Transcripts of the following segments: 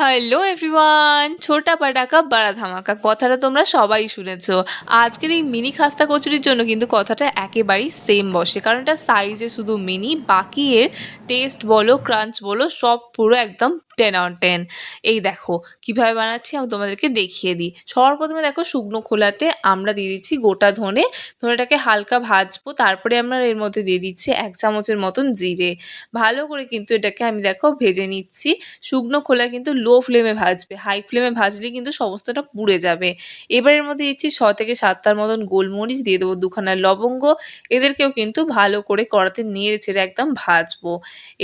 Hello everyone ছোটা পাটাকা, বাড়া ধামাকা। কথাটা তোমরা সবাই শুনেছো। আজকের এই মিনি খাস্তা কচুরির জন্য কিন্তু কথাটা একেবারেই সেম বসে। কারণ এটা সাইজে শুধু মিনি, বাকি এর টেস্ট বলো ক্রাঞ্চ বলো, সব পুরো একদম টেন অন টেন এই দেখো, কীভাবে বানাচ্ছি আমি তোমাদেরকে দেখিয়ে দিই। সবার প্রথমে দেখো শুকনো খোলাতে আমরা দিয়ে দিচ্ছি গোটা ধনে। ধনেটাকে হালকা ভাজবো, তারপরে আমরা এর মধ্যে দিয়ে দিচ্ছি এক চামচের মতন জিরে। ভালো করে কিন্তু এটাকে আমি দেখো ভেজে নিচ্ছি। শুকনো খোলা কিন্তু লো ফ্লেমে ভাজবে হাই ফ্লেমে ভাজলে কিন্তু সমস্তটা পুড়ে যাবে। এবারের মধ্যে দিচ্ছি ছ থেকে সাতটার মতন গোলমরিচ, দিয়ে দেবো দুখানা লবঙ্গ। এদেরকেও কিন্তু ভালো করে কড়াতে নেড়ে ছেড়ে একদম ভাজবো।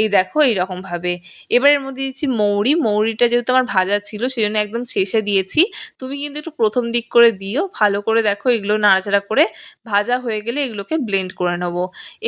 এই দেখো এইরকমভাবে। এবার এর মধ্যে দিচ্ছি মৌরি। মৌরিটা যেহেতু আমার ভাজা ছিল সেই জন্য একদম শেষে দিয়েছি। তুমি কিন্তু একটু প্রথম দিক করে দিও। ভালো করে দেখো এগুলো নাড়াচাড়া করে ভাজা হয়ে গেলে এগুলোকে ব্লেন্ড করে নেব।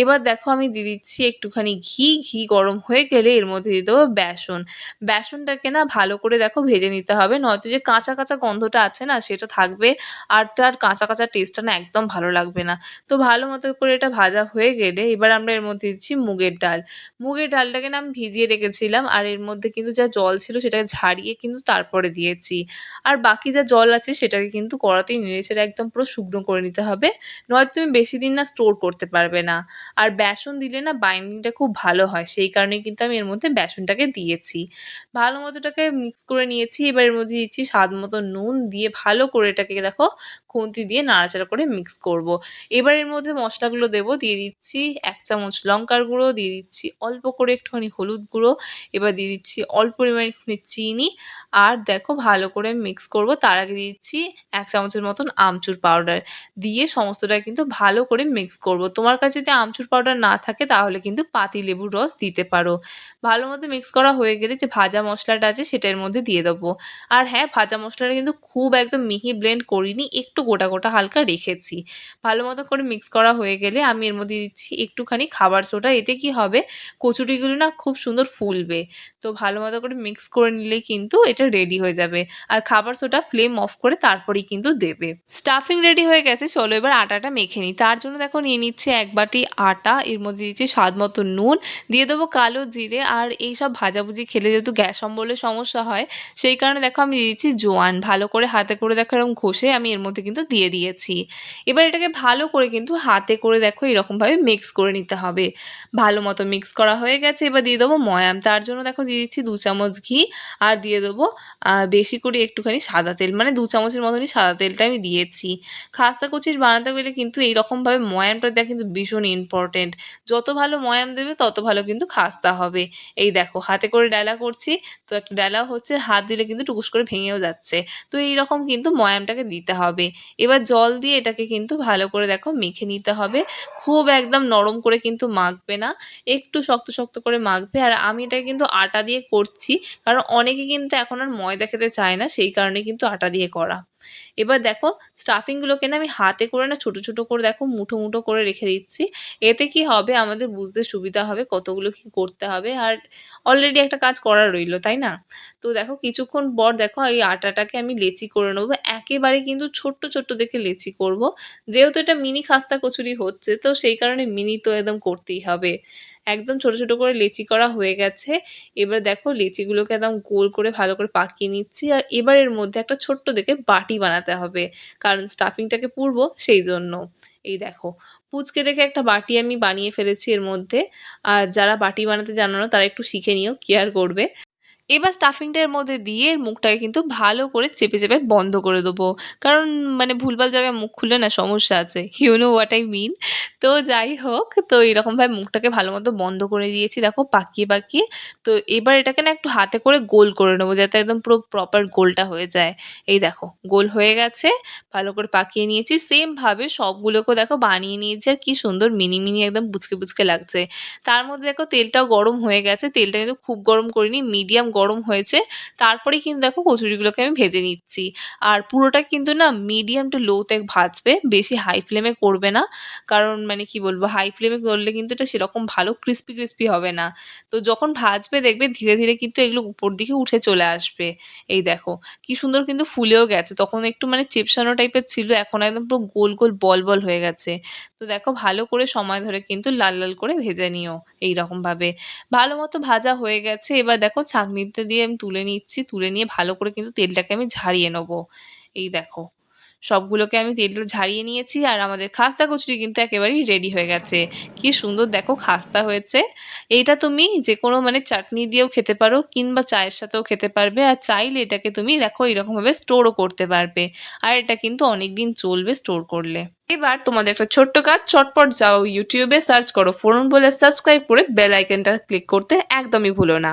এবার দেখো আমি দিয়ে দিচ্ছি একটুখানি ঘি। ঘি গরম হয়ে গেলে এর মধ্যে দিয়ে দেবো বেসন। বেসনটাকে না ভালো করে দেখো ভেজে নিতে হবে। নয়তো যে কাঁচা কাঁচা গন্ধটা আছে না, সেটা থাকবে। আর তার কাঁচা কাঁচা টেস্টটা না একদম ভালো লাগবে না। তো ভালো মতো করে এটা ভাজা হয়ে গেলে এবার আমরা এর মধ্যে দিচ্ছি মুগের ডাল। মুগের ডালটাকে না আমি ভিজিয়ে রেখেছিলাম, আর এর মধ্যে কিন্তু যা জল ছিল সেটাকে ঝাড়িয়ে কিন্তু তারপরে দিয়েছি। আর বাকি যা জল আছে সেটাকে কিন্তু কড়াতেই ছেড়ে একদম পুরো শুকনো করে নিতে হবে। নয়তো তুমি বেশি দিন না স্টোর করতে পারবে না। আর বেসন দিলে না বাইন্ডিংটা খুব ভালো হয়, সেই কারণে কিন্তু আমি এর মধ্যে বেসনটাকে দিয়েছি। ভালো মতো এটাকে মিক্স করে নিয়েছি। এবার এর মধ্যে দিচ্ছি স্বাদ মতো নুন দিয়ে ভালো করে এটাকে দেখো খুন্তি দিয়ে নাড়াচাড়া করে মিক্স করব। এবার এর মধ্যে মশলাগুলো দেবো, দিয়ে দিচ্ছি এক চামচ লঙ্কার গুঁড়ো, দিয়ে দিচ্ছি অল্প করে একটুখানি হলুদ গুঁড়ো, এবার দিয়ে দিচ্ছি অল্প পরিমাণে চিনি, আর দেখো ভালো করে মিক্স করব। তার আগে দিচ্ছি এক চামচের মতন আমচুর পাউডার দিয়ে সমস্তটা কিন্তু ভালো করে মিক্স করব। তোমার কাছে যদি আমচুর পাউডার না থাকে, তাহলে কিন্তু পাতি লেবুর রস দিতে পারো। ভালো মতো মিক্স করা হয়ে গেলে যে ভাজা মশলাটা আছে সেটা এর মধ্যে দিয়ে দেবো। আর হ্যাঁ ভাজা মশলাটা কিন্তু খুব একদম মিহি ব্লেন্ড করিনি, একটু গোটা গোটা হালকা রেখেছি। ভালো মতো করে মিক্স করা হয়ে গেলে আমি এর মধ্যে দিচ্ছি একটুখানি খাবার সোডা, এতে কি হবে? কচুরিগুলো না খুব সুন্দর ফুলবে। তো ভালো মতো করে মিক্স করে নিলে কিন্তু এটা রেডি হয়ে যাবে। আর খাবার সোডা ফ্লেম অফ করে তারপরেই কিন্তু দেবে। স্টাফিং রেডি হয়ে গেছে, চলো এবার আটাটা মেখে নিই। তার জন্য দেখো নিয়ে নিচ্ছে এক বাটি আটা, এর মধ্যে দিচ্ছি স্বাদ মতো নুন। দিয়ে দেবো কালো জিরে, আর এই সব ভাজাভুজি খেলে যেহেতু গ্যাস অম্বলের সমস্যা হয়। সেই কারণে দেখো আমি দিয়ে দিচ্ছি জোয়ান। ভালো করে হাতে করে দেখো এরকম ঘষে আমি এর মধ্যে কিন্তু দিয়ে দিয়েছি। এবার এটাকে ভালো করে কিন্তু হাতে করে দেখো এরকমভাবে মিক্স করে নিতে হবে। ভালো মতো মিক্স করা হয়ে গেছে। এবার দিয়ে দেবো ময়াম। তার জন্য দেখো দিয়ে দিচ্ছি দু চামচ ঘি আর দিয়ে দেবো বেশি করে একটুখানি সাদা তেল। মানে দু চামচের মতনই সাদা তেলটা আমি দিয়েছি। খাস্তা কুচির বানাতে গেলে কিন্তু এইরকমভাবে ময়ামটা দেওয়া কিন্তু ভীষণ ইম্পর্টেন্ট যত ভালো ময়াম দেবে তত ভালো কিন্তু খাস্তা হবে। এই দেখো, হাতে করে ডালা করছি। তো একটা ডালা হচ্ছে, হাত দিলে কিন্তু টুকুস করে ভেঙেও যাচ্ছে। তো এই রকম কিন্তু ময়ামটাকে দিতে হবে। এবার জল দিয়ে এটাকে কিন্তু ভালো করে দেখো মেখে নিতে হবে। খুব একদম নরম করে কিন্তু মাখবে না। একটু শক্ত শক্ত করে মাখবে। আর আমি এটাকে কিন্তু আটা দিয়ে করছি, কারণ অনেকে কিন্তু এখন আর ময়দা খেতে চায় না, সেই কারণে কিন্তু আটা দিয়ে করা। এবার দেখো স্টাফিংগুলোকে না আমি হাতে করে না ছোটো ছোটো করে দেখো মুঠো মুঠো করে রেখে দিচ্ছি। এতে কি হবে? আমাদের বুঝতে সুবিধা হবে কতগুলো কি করতে হবে। আর অলরেডি একটা কাজ করা রইল, তাই না? তো দেখো কিছুক্ষণ পর দেখো এই আটাটাকে আমি লেচি করে নেব। একেবারে কিন্তু ছোট্ট ছোট্ট দেখে লেচি করব। যেহেতু এটা মিনি খাস্তা কচুরি হচ্ছে, তো সেই কারণে মিনি তো একদম করতেই হবে। একদম ছোট ছোট করে লেচি করা হয়ে গেছে। এবার দেখো লেচিগুলোকে একদম গোল করে ভালো করে পাকিয়ে নিচ্ছি। আর এবার এর মধ্যে একটা ছোট্ট দেখে বাটি বানাতে হবে, কারণ স্টাফিংটাকে পুরবো সেই জন্য। এই দেখো, পুচকে দেখে একটা বাটি আমি বানিয়ে ফেলেছি এর মধ্যে। আর যারা বাটি বানাতে জানো না, তারা একটু শিখে নিও কেয়ার করবে। এবার স্টাফিংটা এর মধ্যে দিয়ে মুখটাকে কিন্তু ভালো করে চেপে চেপে বন্ধ করে দেবো। কারণ মানে ভুলভাল জায়গায় মুখ খুললে না সমস্যা আছে। You know what I mean তো যাই হোক, তো এরকমভাবে মুখটাকে ভালো মতো বন্ধ করে দিয়েছি। দেখো, পাকিয়ে পাকিয়ে। তো এবার এটাকে না একটু হাতে করে গোল করে নেব, যাতে একদম পুরো প্রপার গোলটা হয়ে যায়। এই দেখো, গোল হয়ে গেছে, ভালো করে পাকিয়ে নিয়েছি। সেমভাবে সবগুলোকেও দেখো বানিয়ে নিয়েছি আর কি সুন্দর মিনি মিনি একদম পুচকে বুচকে লাগছে। তার মধ্যে দেখো তেলটাও গরম হয়ে গেছে। তেলটা কিন্তু খুব গরম করিনি মিডিয়াম গরম হয়েছে, তারপরে কিন্তু দেখো কচুরিগুলোকে আমি ভেজে নিচ্ছি। আর পুরোটা কিন্তু না মিডিয়াম টু লোতে ভাজবে, বেশি হাই ফ্লেমে করবে না। কারণ মানে কি বলব হাই ফ্লেমে করলে কিন্তু এটা সেরকম ভালো ক্রিস্পি ক্রিস্পি হবে না। তো যখন ভাজবে দেখবে ধীরে ধীরে কিন্তু এগুলো উপর দিকে উঠে চলে আসবে। এই দেখো, কি সুন্দর কিন্তু ফুলেও গেছে। তখন একটু মানে চিপসানো টাইপের ছিল, এখন একদম পুরো গোল গোল বল বল হয়ে গেছে। তো দেখো ভালো করে সময় ধরে কিন্তু লাল লাল করে ভেজে নিও এই রকমভাবে ভালো মতো ভাজা হয়ে গেছে। এবার দেখো ছাঁকনি ছাঁকনিতে দিয়ে আমি তুলে নিচ্ছি। তুলে নিয়ে ভালো করে কিন্তু তেলটাকে আমি ঝারিয়ে নেব। এই দেখো, সবগুলোকে আমি তেলটা ঝারিয়ে নিয়েছি আর আমাদের খাস্তা কচুরি কিন্তু একেবারেই রেডি হয়ে গেছে। কি সুন্দর দেখো খাস্তা হয়েছে। এইটা তুমি যে কোনো মানে চাটনি দিয়েও খেতে পারো কিংবা চায়ের সাথেও খেতে পারবে আর চাইলে এটাকে তুমি দেখো এরকমভাবে স্টোরও করতে পারবে। আর এটা কিন্তু অনেক দিন চলবে স্টোর করলে। এবার তোমাদের একটা ছোট্ট কাজ, চটপট যাও ইউটিউবে সার্চ করো। ফোরন বলে সাবস্ক্রাইব করে বেল আইকনটা ক্লিক করতে একদমই ভুলো না।